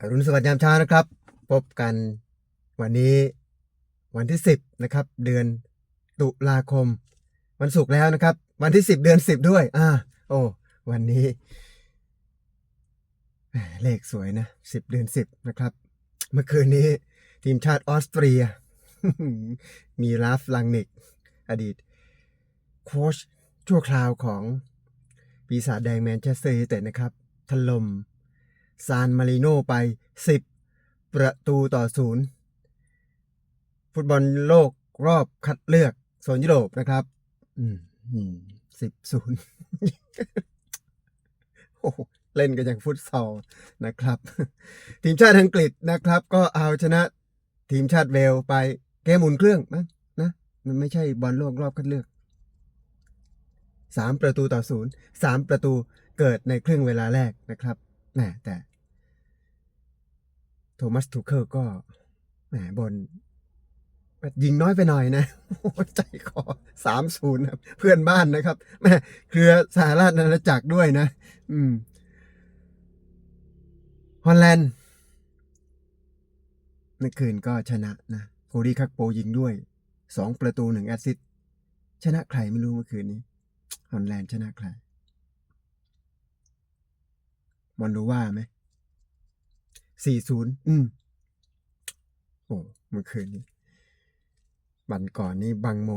อรุณสวัสดิ์ยามเช้านะครับ พบกันวันนี้วันที่สิบนะครับ เดือนตุลาคม วันศุกร์แล้วนะครับ วันที่สิบเดือนสิบด้วย อ่า โอ้ วันนี้เลขสวยนะสิบเดือนสิบนะครับ เมื่อคืนนี้ทีมชาติออสเตรีย มีลาฟลังนิก อดีต โค้ชชั่วคราวของปีศาจแดงแมนเชสเตอร์ยูไนเต็ดนะครับถล่ม ซานมาริโนไป 10 ประตูต่อศูนย์ฟุตบอลโลกรอบคัดเลือกโซนยุโรปนะครับอืมสิบศูนย์โอ้เล่นกันอย่างฟุตซอลนะครับ ทีมชาติอังกฤษนะครับ ก็เอาชนะทีมชาติเวลไปเกมหมุนเครื่องมั้งนะมันไม่ใช่บอลโลกรอบคัดเลือกสามประตูต่อศูนย์สามประตูเกิดในครึ่งเวลาแรกนะครับ แหมแต่โทมัสทูเคิลก็แหมบนยิงน้อยไปหน่อยนะโอ้ใจคอสามศูนย์ครับเพื่อนบ้านนะครับแม่เครือสหราชอาณาจักรด้วยนะ อืมฮอลแลนด์เมื่อคืนก็ชนะนะโคดีคักโปยิงด้วยสองประตูหนึ่งแอสซิสชนะใครไม่รู้เมื่อคืนนี้ฮอลแลนด์ชนะใคร มอนดูว่าไหมสี่ศูนย์อืมโอ้เมื่อคืนนี้บันก่อนนี้บังโม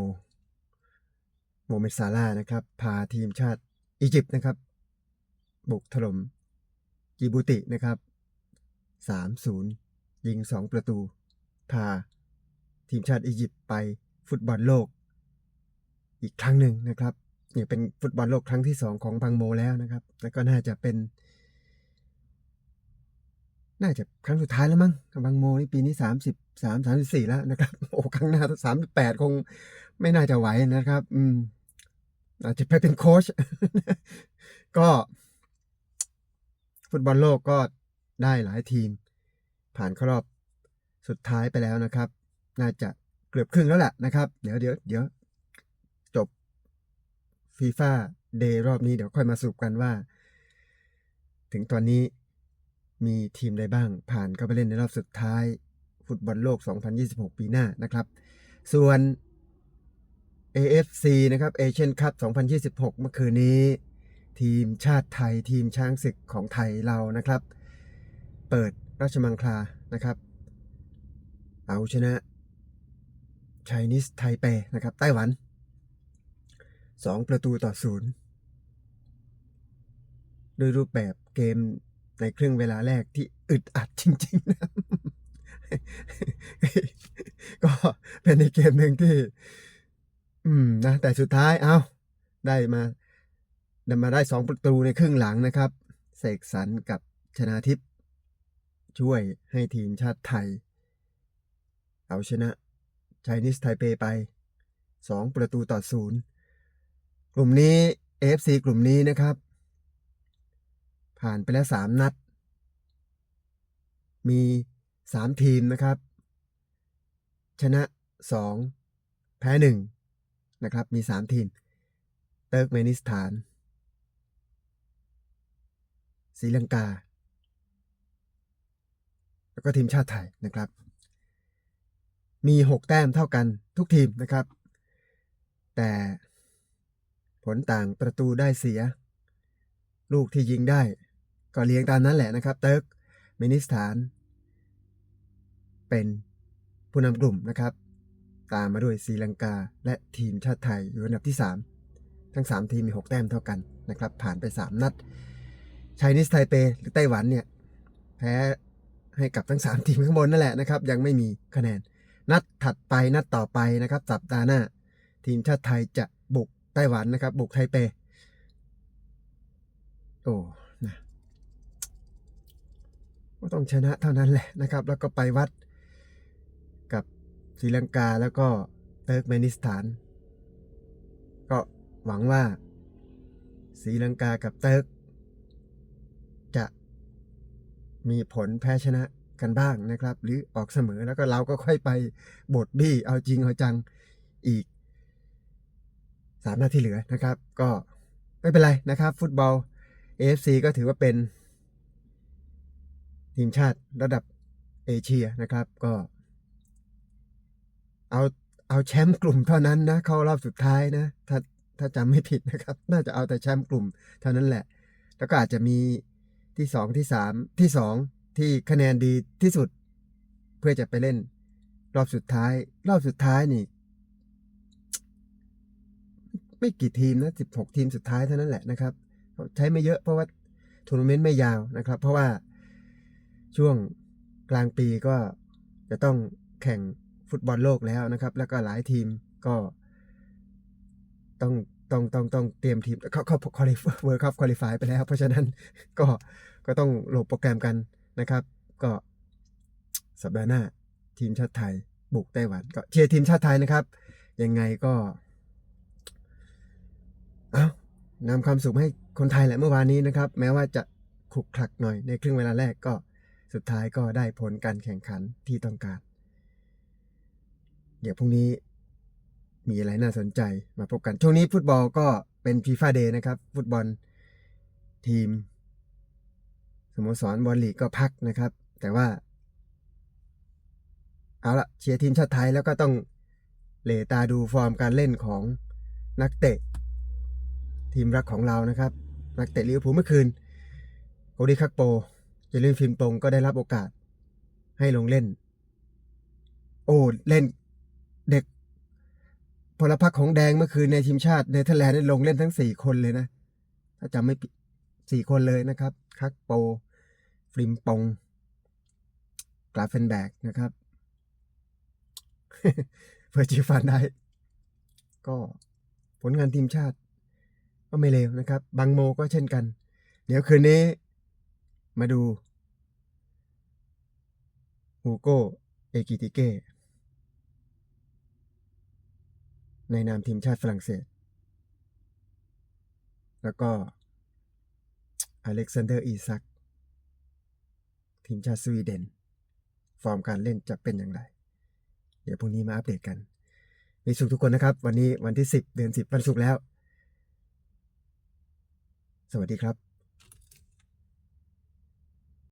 โมเมซาร่านะครับ พาทีมชาติอียิปต์นะครับ บุกถล่มจิบูตินะครับสามศูนย์ยิงสองประตู พาทีมชาติอียิปต์ไปฟุตบอลโลก อีกครั้งหนึ่งนะครับเนี่ยเป็นฟุตบอลโลกครั้งที่สองของบังโมแล้วนะครับ แล้วก็น่าจะเป็น น่าจะครั้งสุดท้ายแล้วมั้งบังโมนี่ปีนี้สามสิบสามสามสิบสี่แล้วนะครับ โอ้ครั้งหน้าสามสิบแปดคงไม่น่าจะไหวนะครับ อืมอาจจะไปเป็นโค้ชก็ ฟุตบอลโลกก็ได้หลายทีม ผ่านเข้ารอบสุดท้ายไปแล้วนะครับ น่าจะเกือบครึ่งแล้วแหละนะครับ เดี๋ยวเดี๋ยวเดี๋ยวจบฟีฟ่าเดย์รอบนี้เดี๋ยวค่อยมาสรุปกันว่า ถึงตอนนี้ มีทีมใดบ้างผ่านเข้าไปเล่นในรอบสุดท้าย ฟุตบอลโลก 2026 ปีหน้านะครับ ส่วน AFC นะครับเอเชียนคัพ2026 เมื่อคืนนี้ ทีมชาติไทยทีมช้างศึกของไทยเรานะครับ เปิดราชมังคลานะครับ เอาชนะไชนิสไทเปนะครับ ไต้หวัน 2 ประตูต่อศูนย์ด้วยรูปแบบเกม ในครึ่งเวลาแรกที่อึดอัดจริง ๆ นะ ก็เป็นในเกมหนึ่งที่ อืมนะ แต่สุดท้ายเอาได้มาได้มาได้สองประตูในครึ่งหลังนะครับ เสกสรรกับชนาทิพย์ช่วยให้ทีมชาติไทย เอาชนะไชนิสไทเปไปสองประตูต่อศูนย์กลุ่มนี้ AFC กลุ่มนี้นะครับ ผ่านไปแล้วสามนัด มีสามทีมนะครับ ชนะสองแพ้หนึ่งนะครับ มีสามทีม เติร์กเมนิสถานศรีลังกา แล้วก็ทีมชาติไทยนะครับ มีหกแต้มเท่ากันทุกทีมนะครับ แต่ผลต่างประตูได้เสีย ลูกที่ยิงได้ ก็เลี้ยงตามนั้นแหละนะครับเติร์กเมนิสถาน เป็นผู้นำกลุ่มนะครับ ตามมาด้วยศรีลังกา และทีมชาติไทยอยู่อันดับที่ 3 ทั้ง 3 ทีมมี 6 แต้มเท่ากันนะครับ ผ่านไป 3 นัดไชนิสไทเปหรือไต้หวันเนี่ย แพ้ให้กับทั้ง 3 ทีมข้างบนนั่นแหละนะครับ ยังไม่มีคะแนน นัดถัดไปนัดต่อไปนะครับ สัปดาห์หน้า ทีมชาติไทยจะบุกไต้หวันนะครับ บุกไทเป โอ้นะ ก็ต้องชนะเท่านั้นแหละนะครับ แล้วก็ไปวัดกับศรีลังกาแล้วก็เติร์กเมนิสถาน ก็หวังว่าศรีลังกากับเติร์กจะมีผลแพ้ชนะกันบ้างนะครับ หรือออกเสมอแล้วก็เราก็ค่อยไปบทบี้เอาจริงเอาจังอีกสามนาทีเหลือนะครับ ก็ไม่เป็นไรนะครับ ฟุตบอล AFC ก็ถือว่าเป็น ทีมชาติระดับเอเชียนะครับ ก็ เอาเอาแชมป์กลุ่มเท่านั้นนะ เข้ารอบสุดท้ายนะ ถ้าถ้าจำไม่ผิดนะครับ น่าจะเอาแต่แชมป์กลุ่มเท่านั้นแหละ แล้วก็อาจจะมีที่สองที่สามที่สองที่คะแนนดีที่สุด เพื่อจะไปเล่น รอบสุดท้าย รอบสุดท้ายนี่ ไม่กี่ทีมนะสิบหกทีมสุดท้ายเท่านั้นแหละนะครับ ใช้ไม่เยอะเพราะว่าทัวร์นาเมนต์ไม่ยาวนะครับ เพราะว่า ช่วงกลางปีก็จะต้องแข่งฟุตบอลโลกแล้วนะครับ แล้วก็หลายทีมก็ต้องต้องต้องต้องเตรียมทีมเขาเขาคอลิฟเวิร์คัพคอลิฟายไปแล้ว เพราะฉะนั้นก็ก็ต้องโหลดโปรแกรมกันนะครับ ก็สัปดาห์หน้าทีมชาติไทย บุกไต้หวัน ก็เชียร์ทีมชาติไทยนะครับ ยังไงก็ เอานำความสุขให้คนไทยแหละเมื่อวานนี้นะครับ แม้ว่าจะขลุกคลักหน่อยในครึ่งเวลาแรกก็ สุดท้ายก็ได้ผลการแข่งขันที่ต้องการ เดี๋ยวพรุ่งนี้มีอะไรน่าสนใจมาพบกัน ช่วงนี้ฟุตบอลก็เป็นฟีฟ่าเดย์นะครับ ฟุตบอลทีมสโมสรบอลลีกก็พักนะครับ แต่ว่า เอาละเชียร์ทีมชาติไทยแล้วก็ต้องเหลตาดูฟอร์มการเล่นของนักเตะ ทีมรักของเรานะครับ นักเตะลิเวอร์พูลเมื่อคืนโกดีคักโป เจลินฟินปงก็ได้รับโอกาส ให้ลงเล่น โอ้เล่นเด็กพลพรรคของแดงเมื่อคืนในทีมชาติเนเธอร์แลนด์ได้ลงเล่นทั้งสี่คนเลยนะ ถ้าจำไม่ผิดสี่คนเลยนะครับ คักโป ฟริมปง กราเฟนแบกนะครับเพื่อจีฟันได้ ก็ผลงานทีมชาติ ก็ไม่เลวนะครับ บางโมก็เช่นกัน เดี๋ยวคืนนี้ มาดูฮูโกเอกิติเก้ในนามทีมชาติฝรั่งเศส แล้วก็อเล็กซานเดอร์อีซัก ทีมชาติสวีเดน ฟอร์มการเล่นจะเป็นอย่างไร เดี๋ยวพรุ่งนี้มาอัปเดตกัน มีสุขทุกคนนะครับ วันนี้วันที่ 10 เดือน 10 วันศุกร์แล้ว สวัสดีครับ